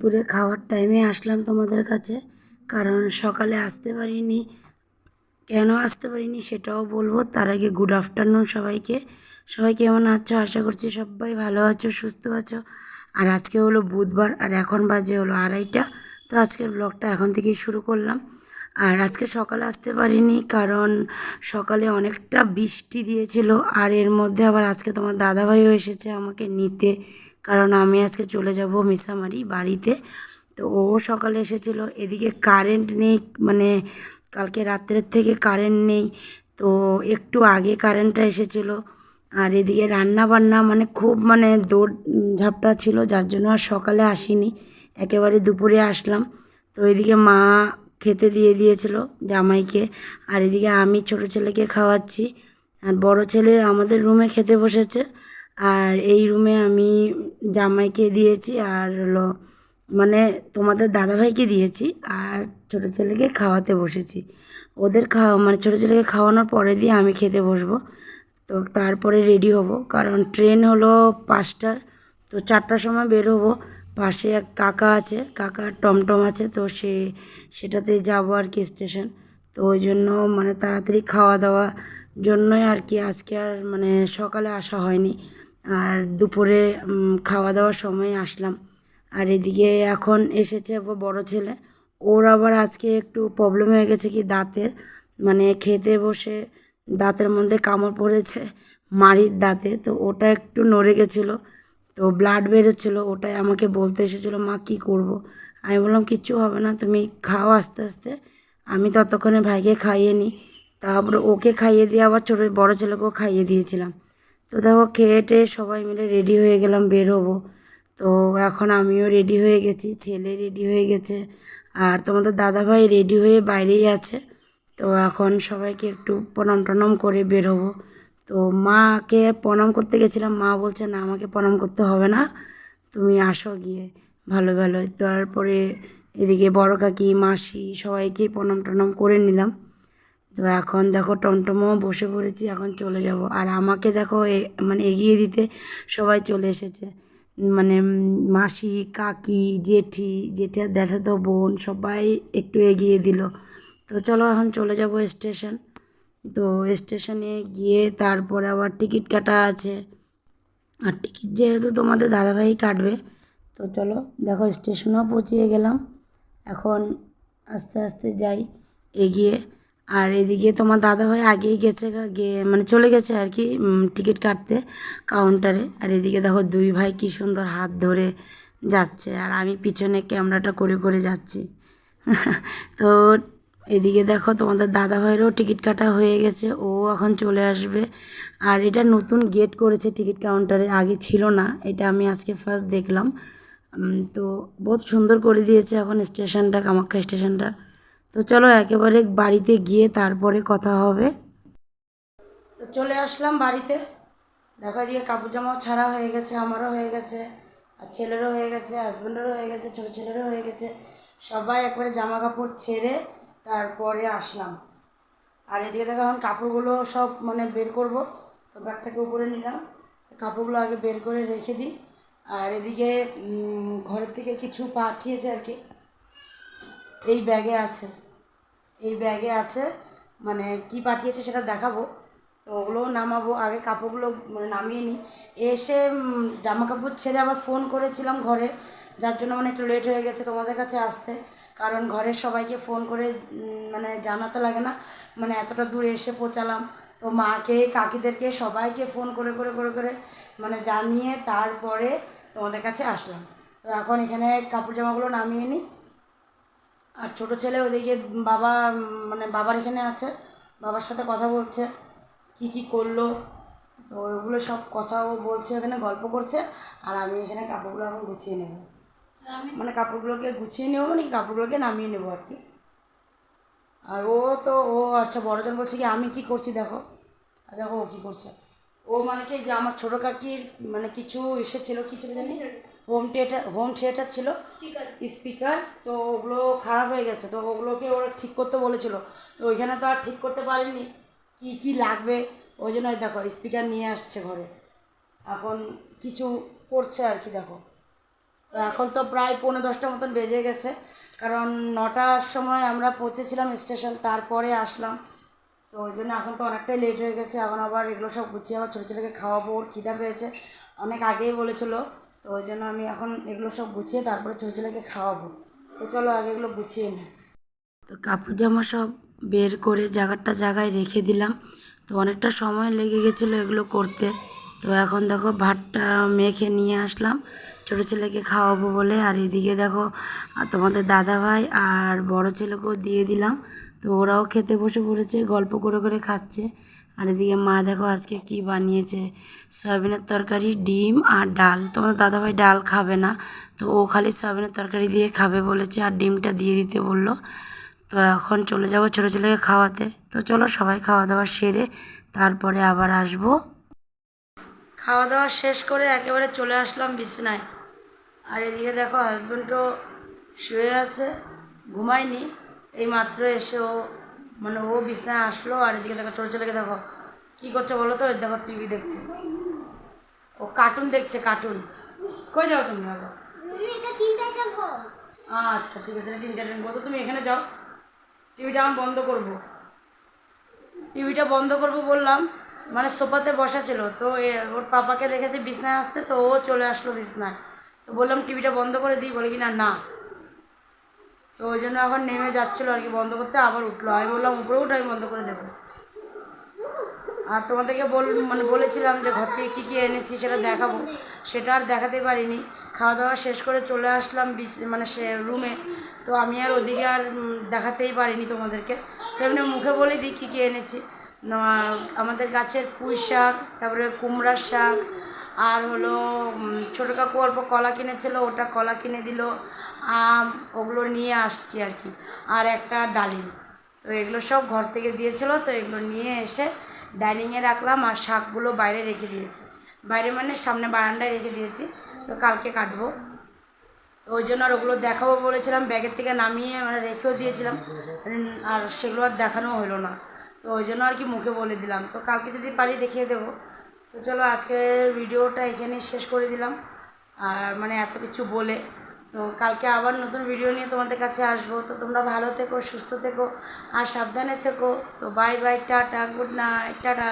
দুপুরে খাওয়ার টাইমে আসলাম তোমাদের কাছে। কারণ সকালে আসতে পারিনি। কেন আসতে পারিনি সেটাও বলব। তার আগে গুড আফটারনুন সবাইকে। সবাই কেমন আছো? আশা করছি সবাই ভালো আছো, সুস্থ আছো। আর আজকে হলো বুধবার, আর এখন বাজে হলো আড়াইটা। তো আজকের ব্লগটা এখন থেকেই শুরু করলাম। আর আজকে সকালে আসতে পারিনি কারণ সকালে অনেকটা বৃষ্টি দিয়েছিল। আর এর মধ্যে আবার আজকে তোমার দাদাভাইও এসেছে আমাকে নিতে। কারণ আমি আজকে চলে যাব মিসামারি বাড়িতে। তো ও সকালে এসেছিল। এদিকে কারেন্ট নেই মানে কালকে রাত্রের থেকে কারেন্ট নেই। তো একটু আগে কারেন্টটা এসেছিল। আর এদিকে রান্না বান্না মানে খুব মানে দৌড়, ঝাপটা ছিল, যার জন্য আর সকালে আসিনি। একেবারে দুপুরে আসলাম। তো এদিকে মা খেতে দিয়ে দিয়েছিল জামাইকে। আর এদিকে আমি ছোট ছেলেকে খাওয়াচ্ছি। আর বড় ছেলে আমাদের রুমে খেতে বসেছে। আর এই রুমে আমি জামাইকে দিয়েছি। আর হলো মানে তোমাদের দাদাভাইকে দিয়েছি। আর ছোটো ছেলেকে খাওয়াতে বসেছি। ওদের খাওয়া মানে ছোটো ছেলেকে খাওয়ানোর পরে দিয়ে আমি খেতে বসবো। তো তারপরে রেডি হব। কারণ ট্রেন হলো পাঁচটার, তো চারটার সময় বের হব। পাশে এক কাকা আছে কাকার টমটম আছে, তো সে সেটাতে যাব আর কি স্টেশন তো ওই জন্য মানে তাড়াতাড়ি খাওয়া দাওয়া জন্যই আর কি আজকে আর মানে সকালে আসা হয়নি। আর দুপুরে খাওয়া দাওয়ার সময় আসলাম। আর এদিকে এখন এসেছে বড় ছেলে। ওর আবার আজকে একটু প্রবলেম হয়ে গেছে কি দাঁতের। মানে খেতে বসে দাঁতের মধ্যে কামড় পড়েছে মাড়ির দাঁতে, তো ওটা একটু নড়ে গেছিল। তো ব্লাড বেরোচ্ছিলো, ওটাই আমাকে বলতে এসেছিল, মা, কি করব। আমি বললাম, কিচ্ছু হবে না, তুমি খাও আস্তে আস্তে, আমি ততক্ষণে ভাইকে খাইয়ে নিই। তারপরে ওকে খাইয়ে দিয়ে আবার ছোটো বড়ো ছেলেকেও খাইয়ে দিয়েছিলাম। তো দেখো, খেয়ে টেয়ে সবাই মিলে রেডি হয়ে গেলাম, বের হব। তো এখন আমিও রেডি হয়ে গেছি, ছেলে রেডি হয়ে গেছে, আর তোমাদের দাদাভাই রেডি হয়ে বাইরেই আছে। তো এখন সবাইকে একটু প্রণাম টনাম করে বের হব। তো মাকে প্রণাম করতে গেছিলাম। মা বলছে, না, আমাকে প্রণাম করতে হবে না। তুমি আসো গিয়ে। ভালো ভালো। তারপরে এদিকে বড় কাকি, মাসি সবাইকেই প্রণাম টনাম করে নিলাম। তো এখন দেখো টমটমও বসে পড়েছি, এখন চলে যাব। আর আমাকে দেখো মানে এগিয়ে দিতে সবাই চলে এসেছে। মানে মাসি, কাকি, জেঠি জেঠা দেখাতো বোন সবাই একটু এগিয়ে দিল। তো চলো এখন চলে যাব স্টেশন। তো স্টেশনে গিয়ে তারপরে আবার টিকিট কাটা আছে। আর টিকিট যেহেতু তোমাদের দাদাভাই কাটবে, তো চলো দেখো স্টেশনেও পৌঁছিয়ে গেলাম। এখন আস্তে আস্তে যাই, এগিয়ে। আর এদিকে তোমার দাদাভাই আগেই গেছে গিয়ে মানে চলে গেছে আর কি টিকিট কাটতে কাউন্টারে। আর এদিকে দেখো দুই ভাই কি সুন্দর হাত ধরে যাচ্ছে। আর আমি পিছনে ক্যামেরাটা করে করে যাচ্ছি। তো এদিকে দেখো তোমাদের দাদা ভাইয়েরও টিকিট কাটা হয়ে গেছে, ও এখন চলে আসবে। আর এটা নতুন গেট করেছে টিকিট কাউন্টারে আগে ছিল না, এটা আমি আজকে ফার্স্ট দেখলাম। তো বহুত সুন্দর করে দিয়েছে এখন স্টেশনটা, কামাখ্যা স্টেশনটা। তো চলো একেবারে বাড়িতে গিয়ে তারপরে কথা হবে। তো চলে আসলাম বাড়িতে। দেখা দিয়ে কাপড় জামাও ছাড়া হয়ে গেছে, আমারও হয়ে গেছে, আর ছেলেরও হয়ে গেছে হাজব্যান্ডেরও হয়ে গেছে, ছোটো ছেলেরও হয়ে গেছে। সবাই একবারে জামা কাপড় ছেড়ে তারপরে আসলাম। আর এদিকে দেখো এখন কাপড়গুলো সব মানে বের করব। তো ব্যাগটাকে উপরে নিলাম। কাপড়গুলো আগে বের করে রেখে দিই। আর এদিকে ঘরের থেকে কিছু পাঠিয়েছে আর কি। এই ব্যাগে আছে। এই ব্যাগে আছে মানে কি পাঠিয়েছে সেটা দেখাবো। তো ওগুলোও নামাবো। আগে কাপড়গুলো মানে নামিয়ে নিই। এসে জামা কাপড় ছেড়ে আবার ফোন করেছিলাম ঘরে। যার জন্য মানে একটু লেট হয়ে গেছে তোমাদের কাছে আসতে। কারণ ঘরের সবাইকে ফোন করে মানে জানাতে লাগে না। মানে এতটা দূরে এসে পৌঁছালাম। তো মাকে, কাকিদেরকে সবাইকে ফোন করে করে করে করে মানে জানিয়ে তারপরে তোমাদের কাছে আসলাম। তো এখন এখানে কাপড় জামাগুলো নামিয়ে নিই। আর ছোটো ছেলে ওদিকে বাবা মানে বাবার এখানে আছে। বাবার সাথে কথা বলছে, কি কি করল। তো ওগুলো সব কথাও বলছে, ওখানে গল্প করছে। আর আমি এখানে কাপড়গুলো এখন গুছিয়ে নেব। মানে কাপড়গুলোকে গুছিয়ে নেব মানে কাপড়গুলোকে নামিয়ে নেব আর কি। আর ও তো ও আচ্ছা বড়জন বলছে কি আমি কি করছি দেখো। আর দেখো ও কী করছে। ও মানে কি যে আমার ছোটো কাকির মানে কিছু এসেছিল কিছু জানি? হোম থিয়েটার হোম থিয়েটার ছিল। স্পিকার তো ওগুলো খারাপ হয়ে গেছে তো ওগুলোকে ওরা ঠিক করতে বলেছিল। তো ওইখানে তো আর ঠিক করতে পারিনি। কি কি লাগবে? ওই জন্য দেখো স্পিকার নিয়ে আসছে ঘরে। এখন কিছু করছে আর কি দেখো। তো এখন তো প্রায় পৌনে দশটা মতন বেজে গেছে। কারণ নটার সময় আমরা পৌঁছেছিলাম স্টেশন, তারপরে আসলাম। তো ওই জন্য এখন তো অনেকটাই লেট হয়ে গেছে। এখন আবার এগুলো সব গুছিয়ে আবার ছোটো ছেলেকে খাওয়াবো, ওর খিদা পেয়েছে। অনেক আগেই বলেছিল। তো ওই জন্য আমি এখন এগুলো সব গুছিয়ে তারপরে ছোটো ছেলেকে খাওয়াবো। তো চলো আগে এগুলো গুছিয়ে নিই তো কাপড় জামা সব বের করে জায়গাটা জায়গায় রেখে দিলাম। তো অনেকটা সময় লেগে গেছিল এগুলো করতে। তো এখন দেখো ভাতটা মেখে নিয়ে আসলাম। ছোটো ছেলেকে খাওয়াবো বলে। আর এদিকে দেখো তোমাদের দাদা ভাই আর বড় ছেলেকেও দিয়ে দিলাম। তো ওরাও খেতে বসে পড়েছে, গল্প করে করে খাচ্ছে। আর এদিকে মা দেখো আজকে কি বানিয়েছে। সয়াবিনের তরকারি, ডিম আর ডাল। তোমাদের দাদাভাই ডাল খাবে না, তো ও খালি সয়াবিনের তরকারি দিয়ে খাবে বলেছে আর ডিমটা দিয়ে দিতে বলল। তো এখন চলে যাব ছোটো ছেলেকে খাওয়াতে। তো চলো সবাই খাওয়া দাওয়া সেরে তারপরে আবার আসব। খাওয়া দাওয়া শেষ করে একেবারে চলে আসলাম বিছনায়। আর এদিকে দেখো হাজব্যান্ডও শুয়ে আছে ঘুমায়নি। এই মাত্র এসে ও মানে ও বিছনায় আসলো আর এদিকে দেখো ছোটো ছেলেকে দেখো কী করছে বলো তো? দেখো টিভি দেখছে। ও কার্টুন দেখছে কার্টুন কই যাও তুমি বাবা আচ্ছা ঠিক আছে তিনটা ট্রেন তো তুমি এখানে যাও। টিভিটা আমি বন্ধ করব। টিভিটা বন্ধ করব বললাম মানে সোফাতে বসা ছিল। তো এ- ওর পাপাকে দেখেছে বিছনায় আসতে তো ও চলে আসলো বিছনায়। তো বললাম, টিভিটা বন্ধ করে দিই। বলে কি, না না। তো ওই জন্য এখন নেমে যাচ্ছিল আর কি, বন্ধ করতে আবার উঠল। আমি বললাম, উপরে উঠে, আমি বন্ধ করে দেবো। আর তোমাদেরকে বল মানে বলেছিলাম যে ঘর থেকে কী কী এনেছি সেটা দেখাবো। সেটা আর দেখাতে পারিনি। খাওয়া দাওয়া শেষ করে চলে আসলাম বিচ মানে সে রুমে। তো আমি আর ওদিকে আর দেখাতেই পারিনি তোমাদেরকে। তো এমনি মুখে বলে দিই কী কী এনেছি। আমাদের গাছের পুঁই শাক, তারপরে কুমড়ার শাক আর হলো ছোটো কাকু অল্প কলা কিনেছিল, ওটা কলা কিনে দিল, আম, ওগুলো নিয়ে আসছি আর কি। আর একটা ডালিম। তো এগুলো সব ঘর থেকে দিয়েছিল, তো এগুলো নিয়ে এসে ডাইনিংয়ে রাখলাম আর শাকগুলো বাইরে রেখে দিয়েছি। বাইরে মানে সামনে বারান্দায় রেখে দিয়েছি, তো কালকে কাটবো। তো ওই জন্য আর ওগুলো দেখাবো বলেছিলাম, ব্যাগের থেকে নামিয়ে মানে রেখেও দিয়েছিলাম আর সেগুলো আর দেখানো হলো না। তো ওই জন্য আর কি মুখে বলে দিলাম। তো কালকে যদি পারি দেখিয়ে দেবো। তো চলো আজকের ভিডিওটা এখানেই শেষ করে দিলাম। আর মানে এত কিছু বলে, তো কালকে আবার নতুন ভিডিও নিয়ে তোমাদের কাছে আসব। তো তোমরা ভালো থেকো, সুস্থ থেকো, আর সাবধানে থেকো। তো bye bye tata good night tata.